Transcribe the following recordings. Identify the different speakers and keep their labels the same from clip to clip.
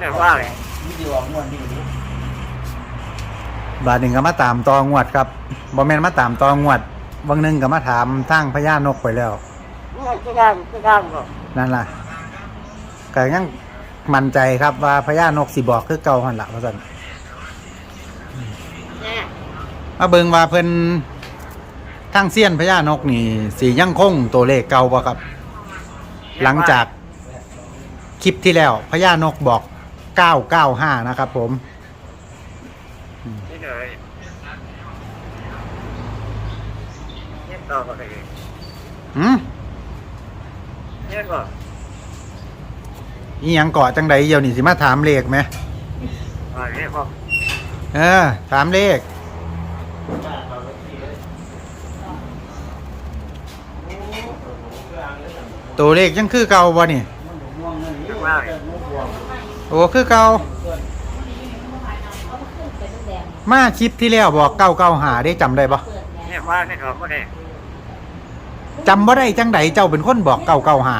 Speaker 1: แต่ว่า
Speaker 2: วิดีโอม้วนนี่ดิ
Speaker 3: บาทหนึ่งก็มาตามตองวดครับบ่แม่นมาตามตองวดบางหนึงก็มาถามทางพญานกไปแล้ว
Speaker 1: เนี่ยจะดังจะดังก็
Speaker 3: นั่นล่ะก็ยังมั่นใจครับว่าพญานกสิบอกคือเก่าหั่นล่ะว่าซั่น
Speaker 1: เนี่ย
Speaker 3: มาเบิ่งว่าเพิ่นทางเซียนพญานกนี่สิยังคงตัวเลขเก่าบ่ครับ หลังจากคลิปที่แล้วพญานกบอก 995 นะครับผม
Speaker 1: นี่เลยเนี่ยต่อก็ได้
Speaker 3: หืม
Speaker 1: เนี่ยก็
Speaker 3: อีหยังเกาะจังใดเดี๋ยวนี่สิมาถามเลขไหม
Speaker 1: อ่าเนี่ยก็
Speaker 3: เออ ถามเลข ตัวเลขยังคือเก่าบ่นี่
Speaker 2: ม่วงนั่นนี่
Speaker 1: ว่า
Speaker 2: ม่วง
Speaker 3: โอ้คือเก่ามาคลิปที่แล้วบอกเก้าเก้าหาได้จำได้ปะ
Speaker 1: เนี่ยว่าเนี่ยก็ได้
Speaker 3: จำบ่ได้จังใดเจ้าเป็นคนบอกเก้าเก้าหา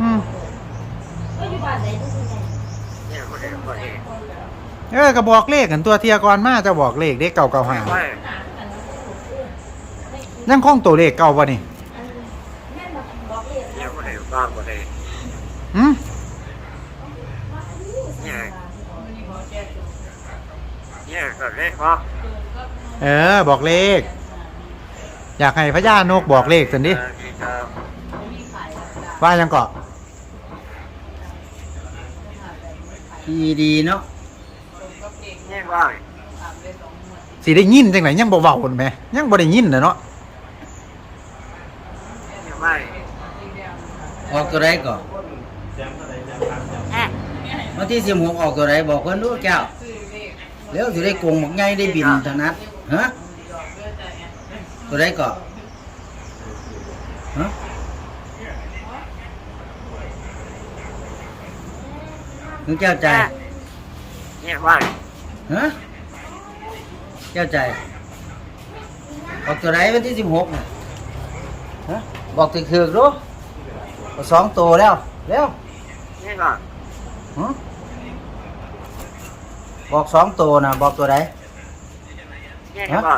Speaker 3: อืม
Speaker 1: เนี่ยก็ได้ก็ได้
Speaker 3: เออก็บอกเลขกันตัวเทียกรมาจะบอกเลขได้เก้าเก้าหา
Speaker 1: ว่า
Speaker 3: ยังคงตัวเลขเก่าบ่นี่
Speaker 1: เนี่ยก็ได้บ้างก็ได้
Speaker 3: หืม
Speaker 1: เนี่ย เนี่ยก็ได้ก็
Speaker 3: เออ บอกเลข อยากให้พญานกบอกเลขสันดิว่ายังเกาะ
Speaker 2: ดีดีเนาะ
Speaker 1: เนี่ยว่า
Speaker 3: สิได้ยินจังไหนยังบ่เว้าคนแหมยังบ่ได้ยินน่ะเนาะ
Speaker 1: เนี่ยว่า
Speaker 2: ออกตัวไรก่อน
Speaker 1: อะ
Speaker 2: วันที่สิบหกออกตัวไรบอกเพิ่นรู้แก้ว แล้วสิได้กงหมกไงได้บินเท่านั้นฮะตัวไรก่อนฮะถึงเจ้าใจ
Speaker 1: เนี่ยว่า
Speaker 2: ฮะเจ้าใจออกตัวไรวันที่สิบหกน่ะฮะบอกถึกถือรู้สองตัวแล้วแล้ว
Speaker 1: เนี่ยก็
Speaker 2: ฮะ บอกสองตัวนะบอกตัวไหน
Speaker 1: เนี่ยก็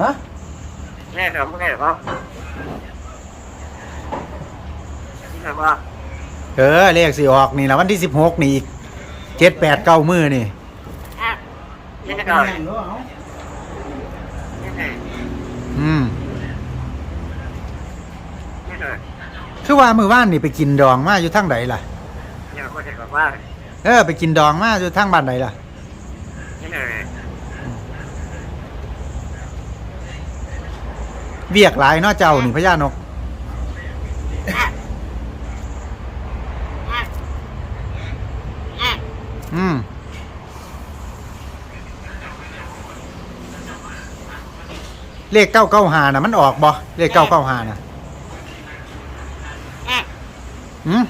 Speaker 2: ฮะ
Speaker 1: เนี่ยก็ไม่ได้ก็เนี่ยว่า
Speaker 3: เออเลขสิออกนี่ละวันที่16นี่อีก7 8 9มื้อนี่
Speaker 1: อะเนี่ยก็เนี่ย
Speaker 3: อืม
Speaker 1: เนี่ยก็
Speaker 3: คือว่ามื้อวานนี่ไปกินดองมาอยู่ทางใดล่ะ
Speaker 1: เนี่ยก็ได้ก็ว่า
Speaker 3: เออไปกินดองมาอยู่ทางบ้านใดล่ะ
Speaker 1: เนี่ยก็
Speaker 3: เวียกหลายเนาะเจ้านี่พญานก อืมเลขเก้าเก้าหานะมันออกบ่เลขเก้าเก้าหานะอืม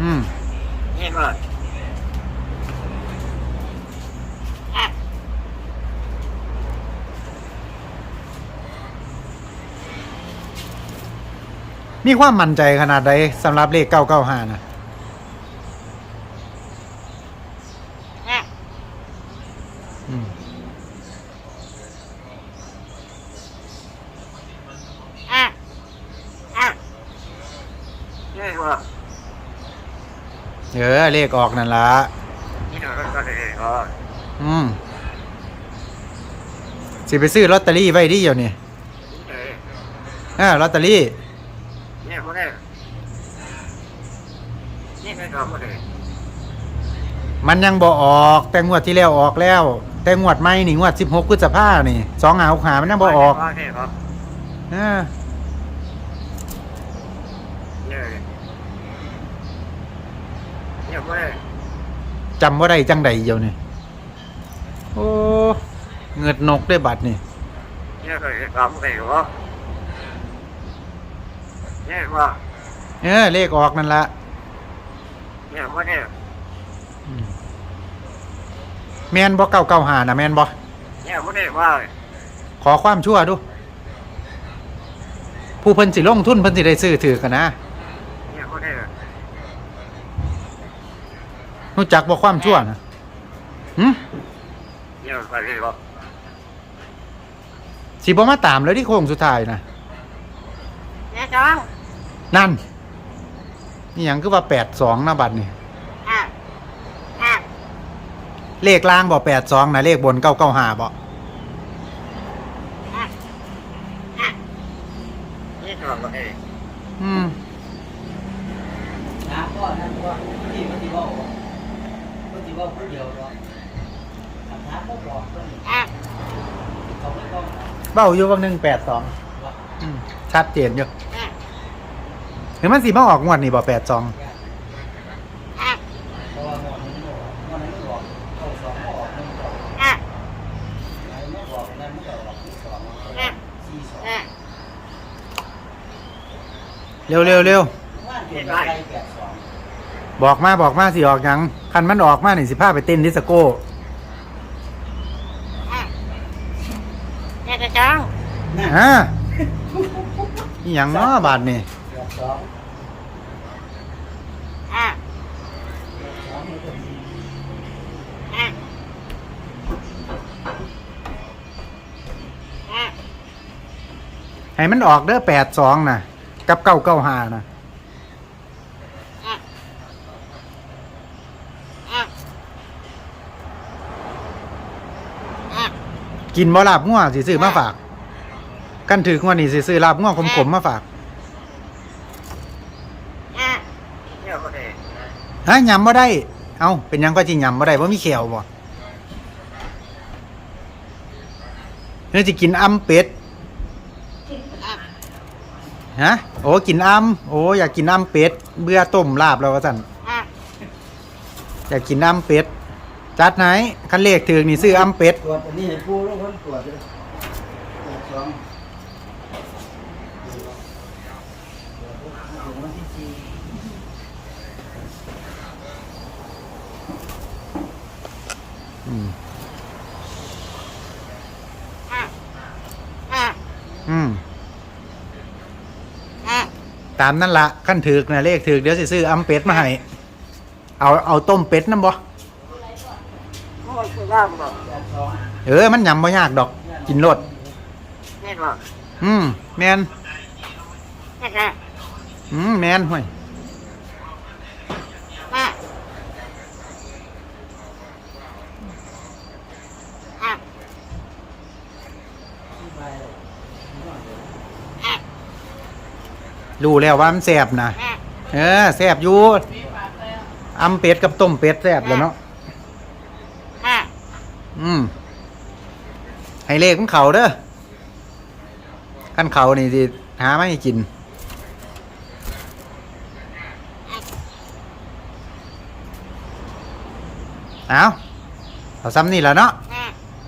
Speaker 3: อืม
Speaker 1: เนี่ยก็
Speaker 3: มีความมั่นใจขนาดใดสำหรับเลขเก้าเก้าหานะอืม
Speaker 1: เนี่ยก็
Speaker 3: เออเลขออกนั่นละ
Speaker 1: เนี่ยก็ก็ได้ก็
Speaker 3: อืมสิไปซื้อลอตเตอรี่ไว้ดิเดี๋ยวนี้เออลอตเตอรี่
Speaker 1: เนี่ยก็ได้เนี่ยก็ก็ได้
Speaker 3: มันยังบ่ออก แต่งวดที่แล้วออกแล้ว แต่งวดใหม่นี่งวดสิบหกพฤษภานี่สองหาหกหามันยังบ่ออก
Speaker 1: เนี่ยก็
Speaker 3: เออ
Speaker 1: เนี่ย เนี่ยก็ได้
Speaker 3: จำว่าได้จังใดเดียวนี่โอ้เงิดนกได้บัตรนี่
Speaker 1: เนี่ยก็ได้ก็ได้ก็เนี่ยก็
Speaker 3: เออเลขออกนั่นละ
Speaker 1: เนี่ยก็เนี่ย
Speaker 3: อืมแมนบ่เก้าเก้าหานะแมนบ่
Speaker 1: เนี่ยก็ได้ว่า
Speaker 3: ขอความชั่วดูผู้เพิ่นสิลงทุนเพิ่นสิได้ซื้อถือกันนะ
Speaker 1: เนี่ยคนเนี่ย
Speaker 3: รู้จักบ่ความชั่วนะหึ
Speaker 1: เนี่ยคนเนี่ยบอก
Speaker 3: สิบ่มาตามแล้วที่โค้งสุดท้ายนะ
Speaker 1: เนี่ยจ้อง
Speaker 3: นั่น นี่หยังคือว่า82นะบัดนี่
Speaker 1: อะอะ
Speaker 3: เลขล่างบ่82นะเลขบน995บ่
Speaker 1: อะอะเนี่ยจ้องคนเนี่ย
Speaker 3: อืม
Speaker 2: ถามก่อนนะว่าที่มันสิเว้าบ่มันสิเว้าผู้เดียวบ่คำถามบ่บอกเพิ่น
Speaker 1: อะ
Speaker 2: เขาไม่ต้อง
Speaker 3: เบ้าอยู่บางหนึง82อืมชัดเจนอยู่
Speaker 1: อะ
Speaker 3: เห็นมันสิมาออกงวดนี่บ่82
Speaker 1: อะ
Speaker 2: เพราะว่าหมอนี้บ่หมอนี้บ่บอกเข้าสองบ่ออกหนึ่งบ่ออก
Speaker 1: อะ
Speaker 2: ไอ้ไม่บอกนั่นมันก็ออกที่สอง
Speaker 1: อะ
Speaker 2: สี่สอง
Speaker 1: อะ
Speaker 3: เร็วเร็วเร็ว
Speaker 2: ว่าเปลี่ยนอะไรแปดสอง
Speaker 3: บอกมาบอกมาสิออกหยังคันมันออกมานี่สิพาไปเต้นดิสโก้
Speaker 1: อะเนี่ยจ้อง
Speaker 3: ฮะนี่หยังเนาะบาดนี่
Speaker 2: แปดสอง
Speaker 1: อะ
Speaker 2: แปดสองมันก็ดี
Speaker 1: อะอะ
Speaker 3: ให้มันออกเด้อ82น่ะกับ995น่ะ
Speaker 1: อะอะอะ
Speaker 3: กินบ่ลาบงัวสิซื้อมาฝาก กันถือกว่านี่สิซื้อลาบงัวขมๆมาฝาก
Speaker 1: อะเนี่ยคนเนี่ย
Speaker 3: ฮะยำบ่ได้ เอ้าเป็นหยังก็สิยำบ่ได้บ่มีแขวบ่เนื้อสิกินอำเป็ด
Speaker 1: อะ
Speaker 3: ฮะโอ้กินอำโอ้อยากกินอำเป็ดเบื่อต้มลาบแล้วว่าซั่น
Speaker 1: อะ
Speaker 3: อยากกินอำเป็ด จัดไหนคันเลขถือกนี่ซื้ออำเป็ด
Speaker 2: ตรวจอันนี้ให้ผู้แล้วคนตรวจเลยแปดสองวันที่สี่
Speaker 3: อืม
Speaker 1: อะอะ
Speaker 3: อืม
Speaker 1: อะ
Speaker 3: ตามนั่นละขั้นถือกนะเลขถือกเดี๋ยวสิซื้ออำเป็ดมาให้เอาเอาต้มเป็ดน้ำบ่
Speaker 1: โอ้ ยคือว่าบอก
Speaker 2: แปดสอง
Speaker 3: เออมันยำบ่ยากดอกกินรส
Speaker 1: เนี่ยบอก
Speaker 3: อืมแมน
Speaker 1: เนี่ยค่ะ
Speaker 3: อืมแมนห่วย
Speaker 1: อะอะอะ
Speaker 3: รู้แล้วว่ามันแซ่บนะ
Speaker 1: อะ
Speaker 3: เออแซ่บอยู่อำเป็ดกับต้มเป็ดแซ่บแล้วเนาะ
Speaker 1: อะ
Speaker 3: อืมให้เลขของเขาเด้อขั้นเขานี่สิหาไม่กิน เอาเอาซ้ำนี่แหล้วเนาะ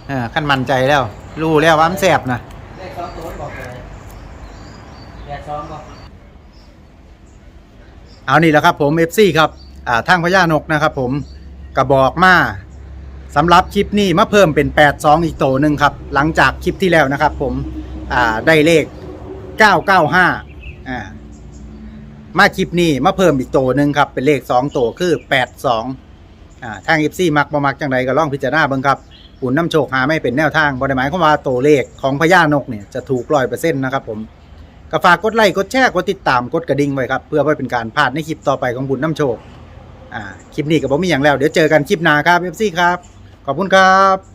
Speaker 3: เออขั้นมั่นใจแล้ว รู้แล้วว่ามันแซ่บนะ
Speaker 2: เลขสองตัวบอกเลยแปดสองบอก
Speaker 3: เอานี่แหละครับผม FC ครับ อ่าทางพญานกนะครับผมกระบอกมา สำหรับคลิปนี้มาเพิ่มเป็น 82 อีกโตหนึ่งครับ หลังจากคลิปที่แล้วนะครับผมได้เลข 995อ่ามาคลิปนี้มาเพิ่มอีกโตหนึ่งครับ เป็นเลข 2 โตคือ 82อ่าทาง FC มักบ่มักจังใดก็ลองพิจารณาเบิ่งครับปุ่นน้ำโชคหาไม่เป็นแนวทางบ่ได้หมายความว่าโตเลขของพญานกเนี่ยจะถูก100%นต์นะครับผมก็ฝากกดไลค์กดแชร์กดติดตามกดกระดิ่งไว้ครับเพื่อไว้เป็นการพลาดในคลิปต่อไปของบุญน้ำโชคอ่าคลิปนี้ก็บ่มีอย่างแล้ว เดี๋ยวเจอกันคลิปหน้าครับ FC ครับ ขอบคุณครับ